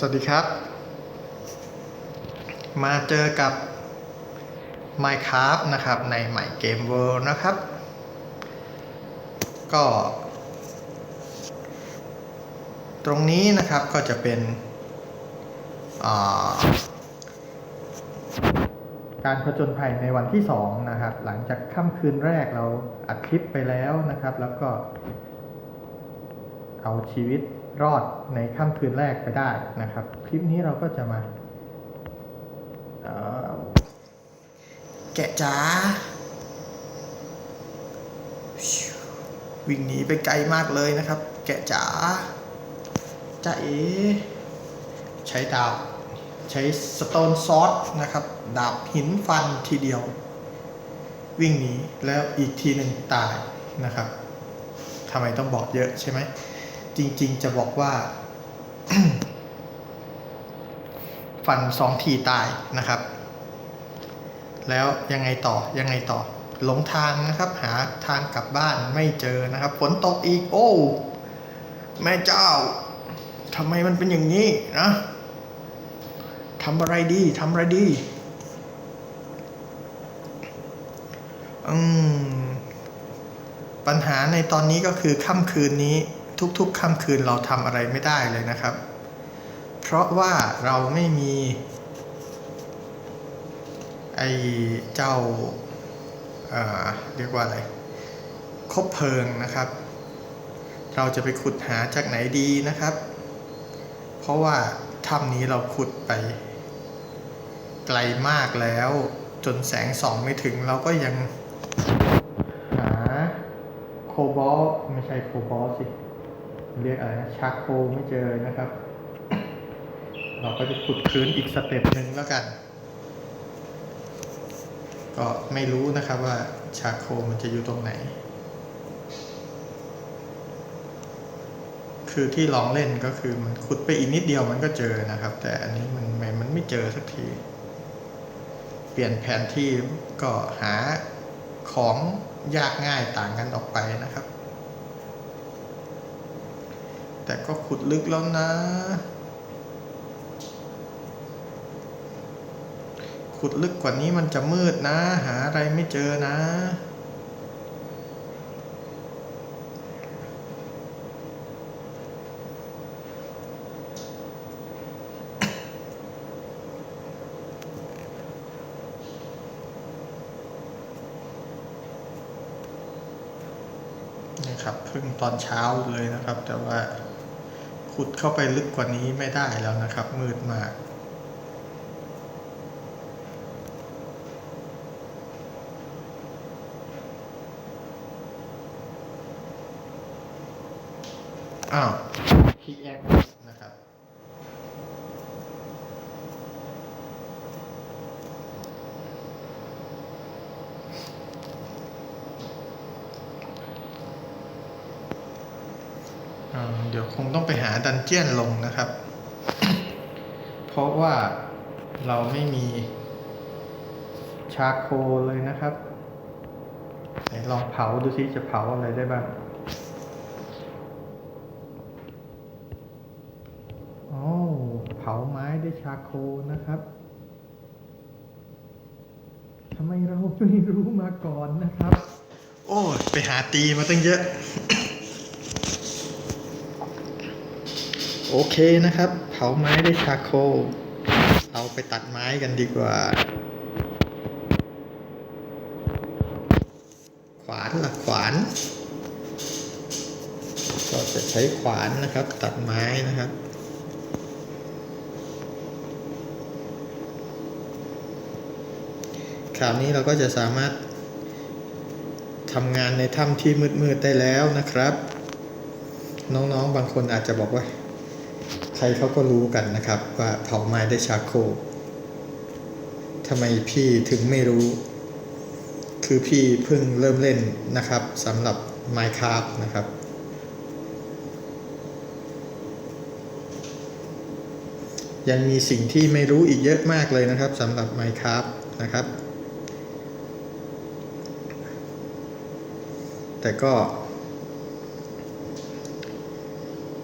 สวัสดีครับ มาเจอกับ Minecraft นะครับในใหม่เกม World นะครับ ก็ ตรงนี้นะครับก็จะเป็นการผจญภัยในวันที่ 2 นะครับ หลังจากค่ำคืนแรกเราอัดคลิปไปแล้วนะครับ แล้วก็เอาชีวิต รอดในค่ำคืนแรกไปได้นะครับ คลิปนี้เราก็จะมาแกะจ๋าวิ่งหนีไปไกลมากเลยนะครับ แกะจ๋าจ้าเอใช้ดาบใช้สโตนซอสนะครับ ดาบหินฟันทีเดียว วิ่งหนีแล้วอีกทีหนึ่งตายนะครับทำไมต้องบอกเยอะใช่ไหม จริง ๆ จะบอกว่า ฟันสองทีตายนะครับ แล้วยังไงต่อยังไงต่อ หลงทางนะครับ หาทางกลับบ้านไม่เจอนะครับฝนตกอีกโอ้แม่เจ้าทำไมมันเป็นอย่างนี้นะทำอะไรดีทำอะไรดีอืมปัญหาในตอนนี้ก็คือค่ำคืนนี้ ทุกๆค่ำคืนเราทำอะไรไม่ได้เลยนะครับ เพราะว่าเราไม่มีไอเจ้าเออเรียกว่าอะไรคบเพลิงนะครับ เราจะไปขุดหาจากไหนดีนะครับ เพราะว่าถ้ำนี้เราขุดไปไกลมากแล้วจนแสงส่องไม่ถึงเราก็ยังหาโคบอลไม่ใช่โคบอลสิ เรียกอะไรนะชาโคไม่เจอนะครับ เราก็จะขุดพื้นอีกสเต็ปหนึ่งแล้วกัน ก็ไม่รู้นะครับว่าชาโคมันจะอยู่ตรงไหน คือที่ลองเล่นก็คือมันขุดไปอีกนิดเดียวมันก็เจอนะครับ แต่อันนี้มันมันมันไม่เจอสักที เปลี่ยนแผนที่ก็หาของยากง่ายต่างกันออกไปนะครับ แต่ก็ขุดลึกแล้วนะ ขุดลึกกว่านี้มันจะมืดนะ หาอะไรไม่เจอนะ นะครับเพิ่งตอนเช้าเลยนะครับ แต่ว่า ขุดเข้าไปลึกกว่านี้ไม่ได้แล้วนะครับ มืดมาก อ้าวคีแอคนะครับ อ่าเดี๋ยวคงต้องไปหาดัน เจียนลงนะครับ เพราะว่าเราไม่มีชาโคเลยนะครับไหนลองเผาดูซิจะเผาอะไรได้บ้างโอ้เผาไม้ได้ชาโคนะครับทำไมเราไม่รู้มาก่อนนะครับ โอ้ยไปหาตีมาตั้งเยอะ โอเคนะครับ เผาไม้ด้วยชาโค เราไปตัดไม้กันดีกว่า ขวานละขวาน ก็จะใช้ขวานนะครับ ตัดไม้นะครับคราวนี้เราก็จะสามารถทำงานในถ้ำที่มืดๆได้แล้วนะครับ น้องๆบางคนอาจจะบอกว่า ใครเขาก็รู้กันนะครับว่าเผาไม้ได้ชาโคทำไมพี่ถึงไม่รู้ คือพี่เพิ่งเริ่มเล่นนะครับสำหรับ Minecraft นะครับ ยังมีสิ่งที่ไม่รู้อีกเยอะมากเลยนะครับสำหรับ Minecraft นะครับ แต่ก็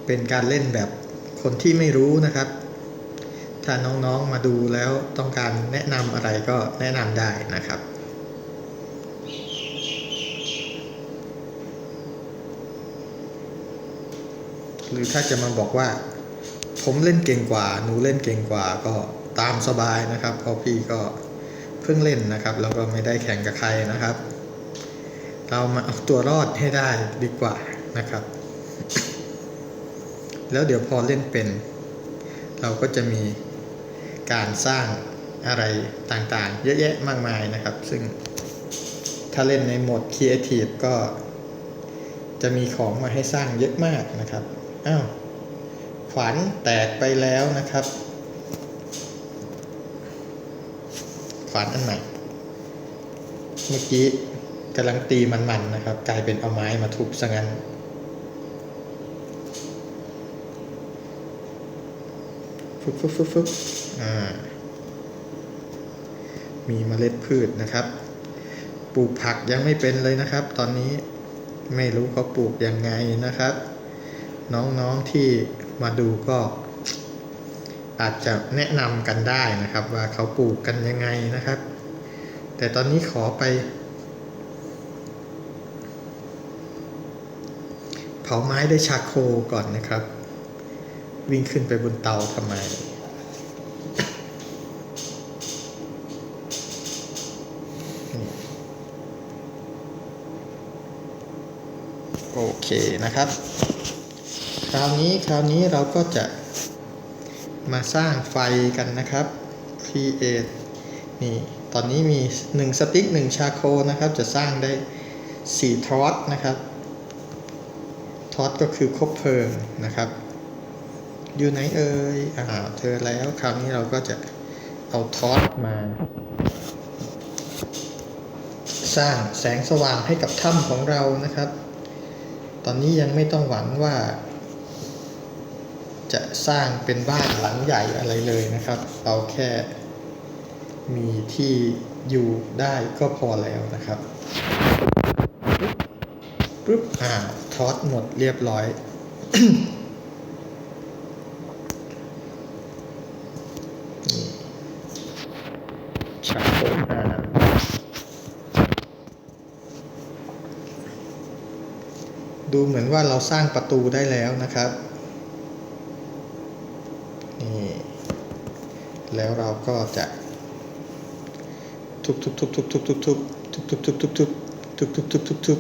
เป็นการเล่นแบบ คนที่ไม่รู้นะครับ ถ้าน้องๆมาดูแล้วต้องการแนะนำอะไรก็แนะนำได้นะครับหรือถ้าจะมาบอกว่า ผมเล่นเก่งกว่าหนูเล่นเก่งกว่าก็ตามสบายนะครับเพราะพี่ก็เพิ่งเล่นนะครับแล้วก็ไม่ได้แข่งกับใครนะครับ เรามาเอาตัวรอดให้ได้ดีกว่านะครับ แล้วเดี๋ยวพอเล่นเป็น เราก็จะมีการสร้างอะไรต่างๆ เยอะแยะมากมายนะครับ ซึ่งถ้าเล่นในโหมด Creative ก็จะมีของมาให้สร้างเยอะมากนะครับ อ้าวขวานแตกไปแล้วนะครับ ขวานอันใหม่เมื่อกี้กำลังตีมันๆนะครับ กลายเป็นเอาไม้มาทุบซะงั้น ฟึบฟึบฟึบฟึบอ่า มีเมล็ดพืชนะครับ ปลูกผักยังไม่เป็นเลยนะครับ ตอนนี้ไม่รู้เขาปลูกยังไงนะครับ น้องๆที่มาดูก็ อาจจะแนะนำกันได้นะครับ ว่าเขาปลูกกันยังไงนะครับ แต่ตอนนี้ขอไป เผาไม้ด้วยชาโคก่อนนะครับ วิ่งขึ้นไปบนเตาทำไม โอเคนะครับ คราวนี้คราวนี้เราก็จะมาสร้างไฟกันนะครับ create นี่ตอนนี้มี 1 สติ๊ก1ชาโคนะครับ จะสร้างได้ 4 ทอสนะครับ ทอสก็คือคบเพลิงนะครับ อยู่ไหนเอ่ยอ่าเจอแล้วคราวนี้เราก็จะเอาทอสมา สร้างแสงสว่างให้กับถ้ำของเรานะครับ ตอนนี้ยังไม่ต้องหวังว่า จะสร้างเป็นบ้านหลังใหญ่อะไรเลยนะครับ เราแค่มีที่อยู่ได้ก็พอแล้วนะครับปึ๊บอ่าทอสหมดเรียบร้อย นี่ชาโคอ่าดูเหมือน ว่าเราสร้างประตูได้แล้วนะครับ นี่ แล้วเราก็จะทุบทุบทุบทุบทุบทุบทุบทุบทุบทุบทุบทุบทุบทุบทุบทุบทุบ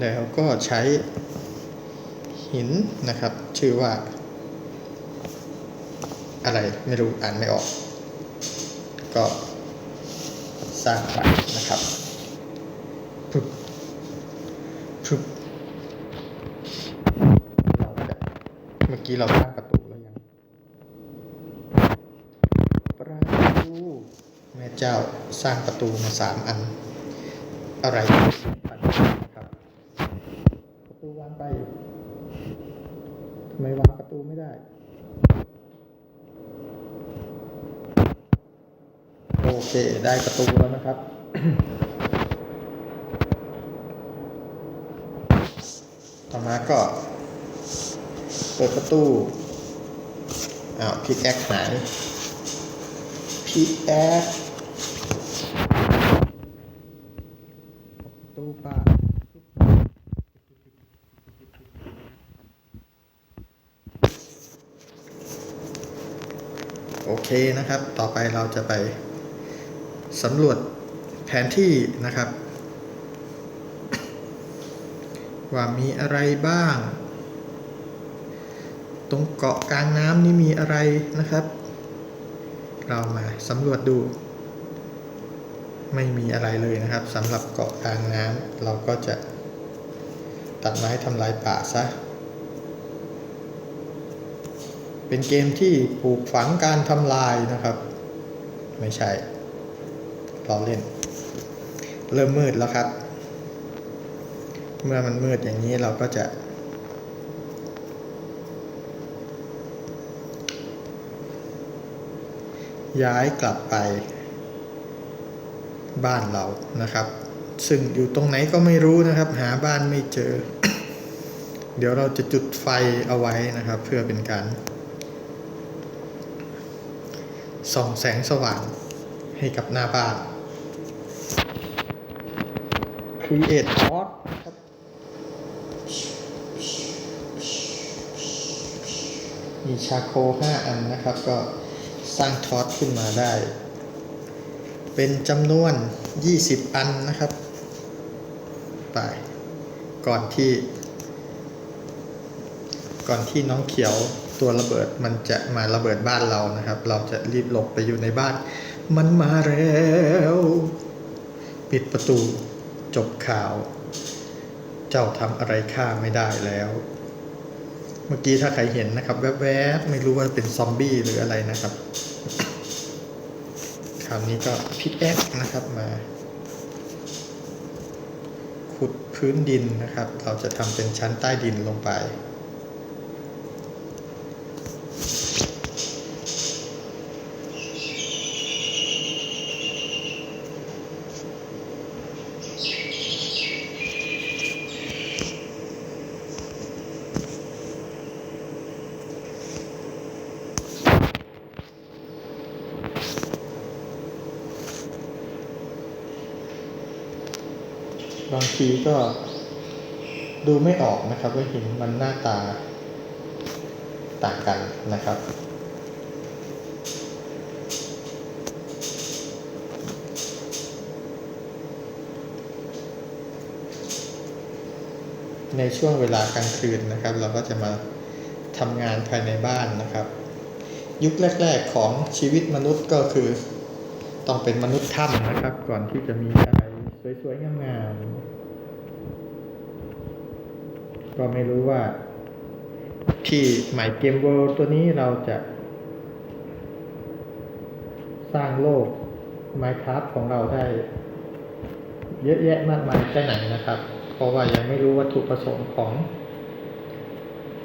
แล้วก็ใช้หินนะครับ ชื่อว่า อะไรไม่รู้อ่านไม่ออกส ร้างไปนะครับปึ๊บปึ๊บเราจะเมื่อกี้เราสร้างประตูแล้วยัง ประตูแม่เจ้าสร้างประตูมาสามอัน อะไรอันนี้นะครับ ประตูวางไปทำไมวางประตูไม่ได้โอเค ได้ประตูแล้วนะ ครับ ต่อมาก็เปิดประตูอ้าวพิกแอคหายพิกแอคประตูป้าโอเคนะครับ ต่อไปเราจะไปสำรวจ แผนที่นะครับ ว่ามีอะไรบ้าง ตรงเกาะกลางน้ำนี่มีอะไรนะครับ เรามาสำรวจดู ไม่มีอะไรเลยนะครับสำหรับเกาะกลางน้ำเราก็จะตัดไม้ทำลายป่าซะ เป็นเกมที่ปลูกฝังการทำลายนะครับ ไม่ใช่เราเล่น เริ่มมืดแล้วครับ เมื่อมันมืดอย่างนี้เราก็จะ ย้ายกลับไป บ้านเรานะครับ ซึ่งอยู่ตรงไหนก็ไม่รู้นะครับ หาบ้านไม่เจอ เดี๋ยวเราจะจุดไฟเอาไว้นะครับ เพื่อเป็นการส่องแสงสว่างให้กับหน้าบ้าน Create Hot ครับมีชาโค 5 อันนะครับ ก็สร้างทอสขึ้นมาได้ เป็นจำนวน 20 อันนะครับ ไป ก่อนที่ ก่อนที่น้องเขียวตัวระเบิดมันจะมาระเบิดบ้านเรานะครับ เราจะรีบหลบไปอยู่ในบ้าน มันมาแล้ว ปิดประตู จบข่าว เจ้าทำอะไรข้าไม่ได้แล้ว เมื่อกี้ถ้าใครเห็นนะครับ แวบๆ ไม่รู้ว่าเป็นซอมบี้หรืออะไรนะครับ คราวนี้ก็พิกแอคนะครับมา ขุดพื้นดินนะครับ เราจะทำเป็นชั้นใต้ดินลงไป ก็ดูไม่ออกนะครับว่าหินมันหน้าตาต่างกันนะครับ ในช่วงเวลากลางคืนนะครับ เราก็จะมาทำงานภายในบ้านนะครับ ยุคแรก ๆของชีวิตมนุษย์ก็คือ ต้องเป็นมนุษย์ถ้ำนะครับ ก่อนที่จะมีอะไรสวยๆงามๆ ก็ไม่รู้ว่า ที่หมายเกมเวิลด์ตัวนี้เราจะ สร้างโลก Minecraft ของเราได้ เยอะแยะมากมายแค่ไหนนะครับ เพราะว่ายังไม่รู้วัตถุประสงค์ของ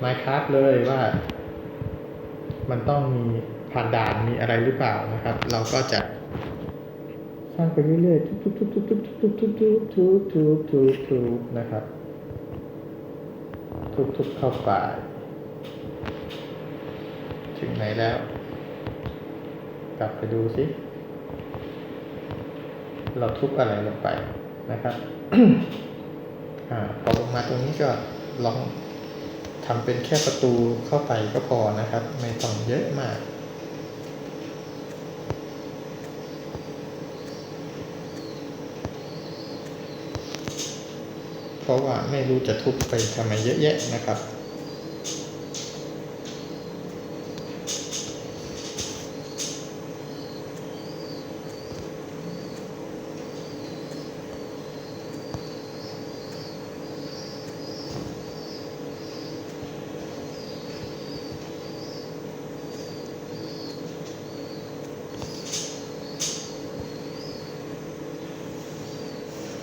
Minecraft เลยว่า มันต้องมีผ่านด่านมีอะไรหรือเปล่านะครับ เราก็จะสร้างไปเรื่อยๆทุบๆๆๆๆๆๆๆๆๆๆนะครับ ทุบๆเข้าไปถึงไหนแล้ว กลับไปดูสิเราทุบอะไรลงไปนะครับอพอลงมาตรงนี้ก็ลองทำเป็นแค่ประตูเข้าไปก็พอนะครับ ไม่ต้องเยอะมาก เพราะว่าไม่รู้จะทุบไปทำไมเยอะแยะนะครับ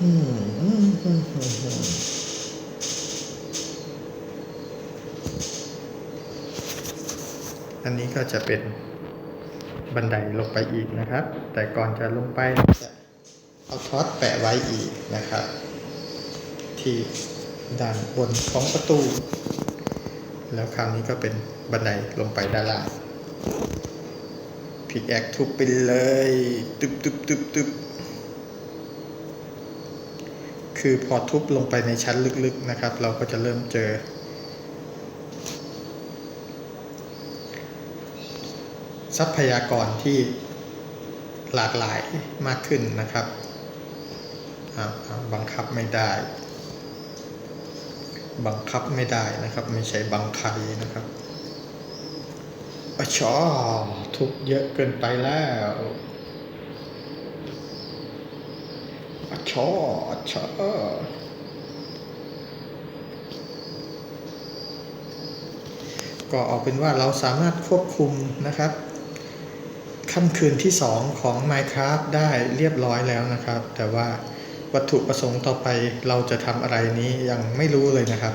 อืมอืมอืมอืมอืมอันนี้ ก็จะเป็นบันไดลงไปอีกนะครับ แต่ก่อนจะลงไปจะเอาท็อตแปะไว้อีกนะครับ ที่ด้านบนของประตู แล้วคราวนี้ก็เป็นบันไดลงไปด้านล่างพิกแอคทุบไปเลยตึบตึบตึบตึบคือพอทุบลงไปในชั้นลึกๆนะครับ เราก็จะเริ่มเจอ ทรัพยากรที่หลากหลายมากขึ้นนะครับบังคับไม่ได้ บังคับไม่ได้นะครับ ไม่ใช่บังใครนะครับอชอทุบเยอะเกินไปแล้วอชออชอก็เอาเป็นว่าเราสามารถควบคุมนะครับ ค่ำคืนที่ 2 ของ Minecraft ได้เรียบร้อยแล้วนะครับ แต่ว่าวัตถุประสงค์ต่อไปเราจะทำอะไรนี้ยังไม่รู้เลยนะครับ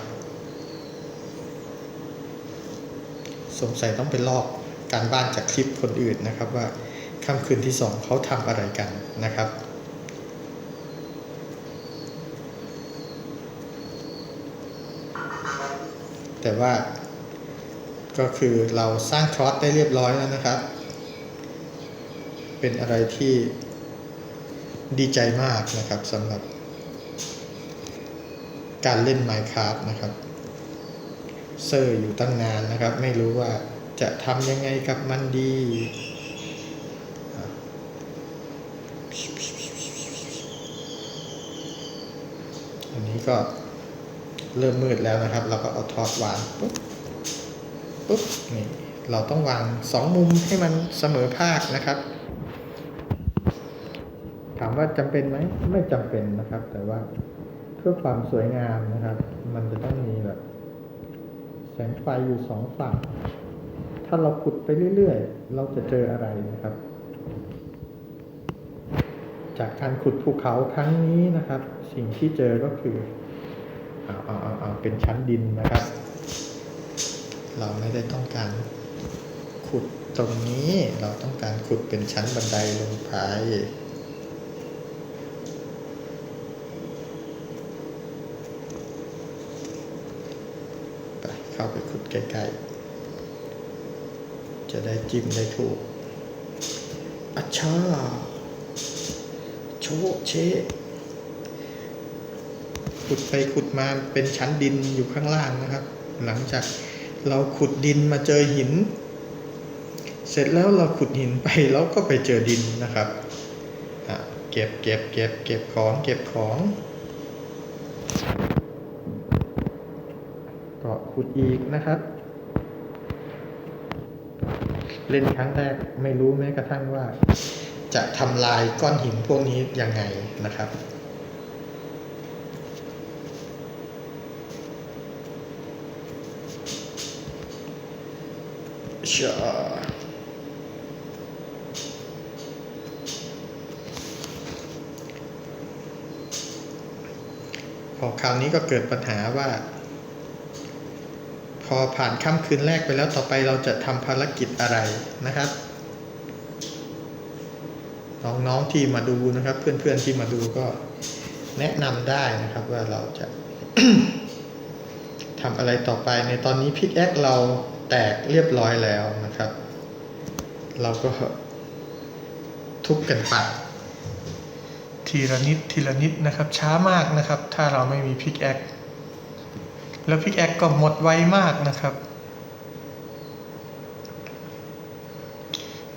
สงสัยต้องไปลอกการบ้านจากคลิปคนอื่นนะครับว่าค่ำคืนที่ 2เขาทำอะไรกันนะครับแต่ว่าก็คือเราสร้างทรอสได้เรียบร้อยแล้วนะครับ เป็นอะไรที่ดีใจมากนะครับสำหรับ การเล่น Minecraft นะครับ เซอร์อยู่ตั้งนานนะครับ ไม่รู้ว่าจะทำยังไงกับมันดีอันนี้ก็เริ่มมืดแล้วนะครับ เราก็เอาทอดวางปุ๊บปุ๊บนี่เราต้องวางสองมุมให้มันเสมอภาคนะครับ ว่าจำเป็นไหมไม่จำเป็นนะครับ แต่ว่าเพื่อความสวยงามนะครับ มันจะต้องมีแบบแสงไฟอยู่สองฝั่ง ถ้าเราขุดไปเรื่อยๆ เราจะเจออะไรนะครับ จากการขุดภูเขาครั้งนี้นะครับ สิ่งที่เจอก็คือเอาเอาเอาเอาเป็นชั้นดินนะครับ เราไม่ได้ต้องการขุดตรงนี้ เราต้องการขุดเป็นชั้นบันไดลงไป เข้าไปขุดใกล้ๆ จะได้จิ้มได้ถูกอัชชาโชเชขุดไปขุดมาเป็นชั้นดินอยู่ข้างล่างนะครับ หลังจากเราขุดดินมาเจอหิน เสร็จแล้วเราขุดหินไปแล้วก็ไปเจอดินนะครับ เก็บเก็บเก็บเก็บของเก็บของ ก็ ขุดอีกนะครับ เล่นครั้งแรกไม่รู้แม้กระทั่งว่า จะทำลายก้อนหินพวกนี้ยังไงนะครับชาพอคราวนี้ก็เกิดปัญหาว่า พอผ่านค่ำคืนแรกไปแล้วต่อไปเราจะทำภารกิจอะไรนะครับ น้องๆที่มาดูนะครับ เพื่อนๆที่มาดูก็แนะนำได้นะครับว่าเราจะทำอะไรต่อไปในตอนนี้พิกแอคเราแตกเรียบร้อยแล้วนะครับ เราก็ทุบกันไปทีละนิดทีละนิดนะครับ ช้ามากนะครับ ถ้าเราไม่มีพิกแอค แล้วพิกแอคก็หมดไวมากนะครับ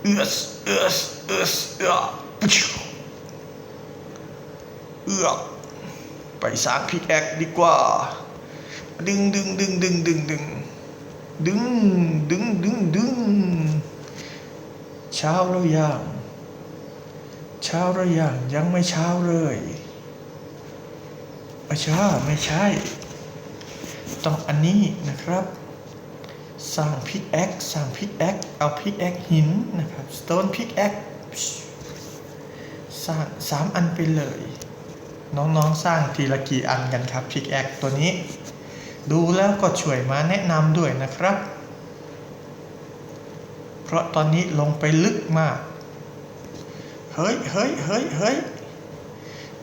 เอือสเอือสเอือสเอือเอือไปสร้างพิกแอคดีกว่า ดึงดึงดึงดึงดึงดึงดึงดึงดึงดึงเช้าแล้วยังเช้าแล้วยังยังไม่เช้าเลยไม่ใช่ไม่ใช่ ต้องอันนี้นะครับสร้างพิกแอคสร้างพิกแอคเอาพิกแอคหินนะครับ stone pickaxe สร้างสามอันไปเลย น้องๆสร้างทีละกี่อันกันครับพิกแอคตัวนี้ ดูแล้วก็ช่วยมาแนะนำด้วยนะครับ เพราะตอนนี้ลงไปลึกมาก เฮ้ยเฮ้ยเฮ้ยเฮ้ย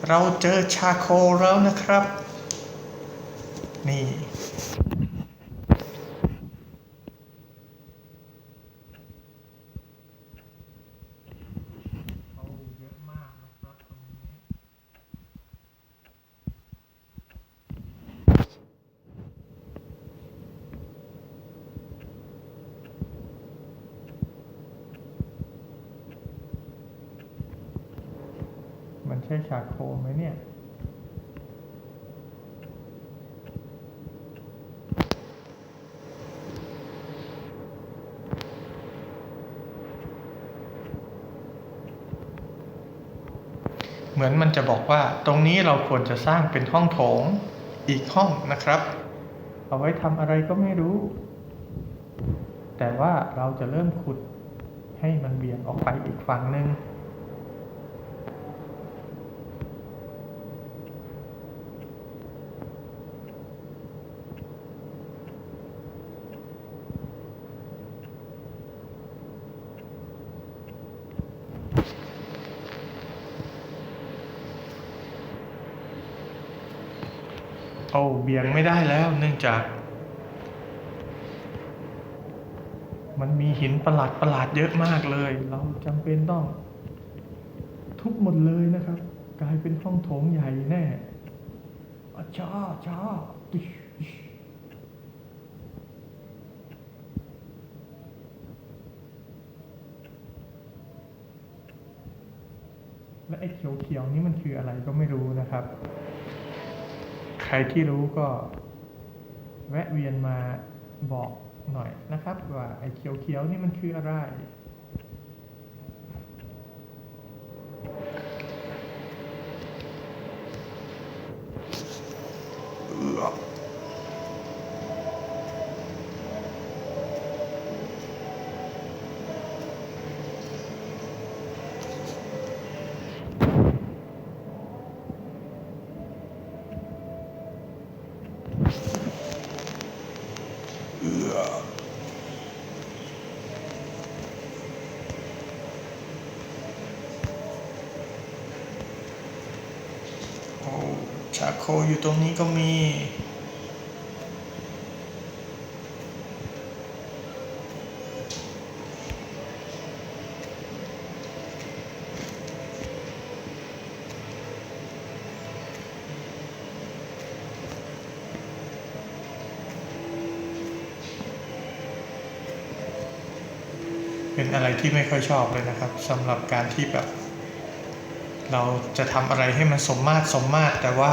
เราเจอชาโคแล้วนะครับ นี่ มันใช่ชาโคไหมเนี่ย มือนมันจะบอกว่า ตรงนี้เราควรจะสร้างเป็นห้องโถงอีกห้องนะครับ เอาไว้ทำอะไรก็ไม่รู้ แต่ว่าเราจะเริ่มขุดให้มันเบี่ยงออกไปอีกฝั่งหนึ่ง เบี่ยงไม่ได้แล้ว เนื่องจาก มันมีหินประหลาดประหลาดเยอะมากเลย เราจำเป็นต้อง ทุบหมดเลยนะครับ กลายเป็นห้องโถงใหญ่แน่อาจ้าจ้าและไอ้เขียวๆนี่มันคืออะไรก็ไม่รู้นะครับ ใครที่รู้ก็แวะเวียนมาบอกหน่อยนะครับ ว่าไอ้เขียวๆนี่มันคืออะไร โอ้ชาโคอยู่ตรงนี้ก็มี อะไรที่ไม่ค่อยชอบเลยนะครับสำหรับการที่แบบ เราจะทำอะไรให้มันสมมาตรสมมาตร แต่ว่า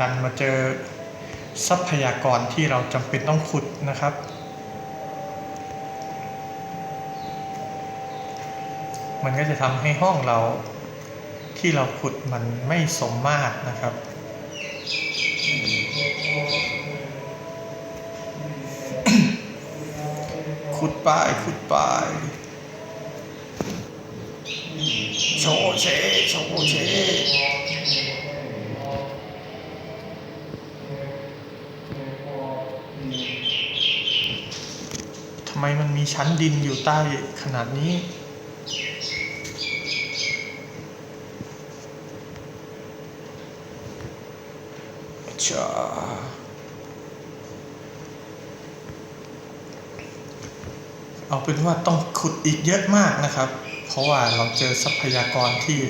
ดันมาเจอทรัพยากรที่เราจำเป็นต้องขุดนะครับ มันก็จะทำให้ห้องเราที่เราขุดมันไม่สมมาตรนะครับขุดไปขุดไป โชว์เชโชว์เชทำไมมันมีชั้นดินอยู่ใต้ขนาดนี้ชาเอาเป็นว่าต้องขุดอีกเยอะมากนะครับ เพราะว่าเราเจอทรัพยากรที่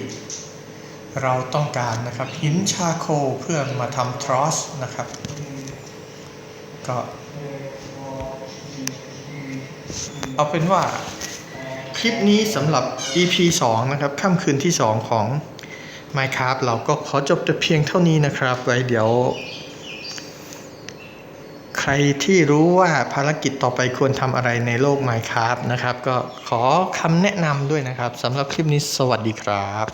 เราต้องการนะครับ หินชาโคเพื่อมาทำทรอสนะครับ ก็เอาเป็นว่าคลิปนี้สำหรับ EP 2 นะครับค่ำคืนที่ 2 ของ Minecraft เราก็ขอจบแต่เพียงเท่านี้นะครับ ไว้เดี๋ยว ใครที่รู้ว่าภารกิจต่อไปควรทำอะไรในโลก Minecraft นะครับ ก็ขอคำแนะนำด้วยนะครับสำหรับคลิปนี้สวัสดีครับ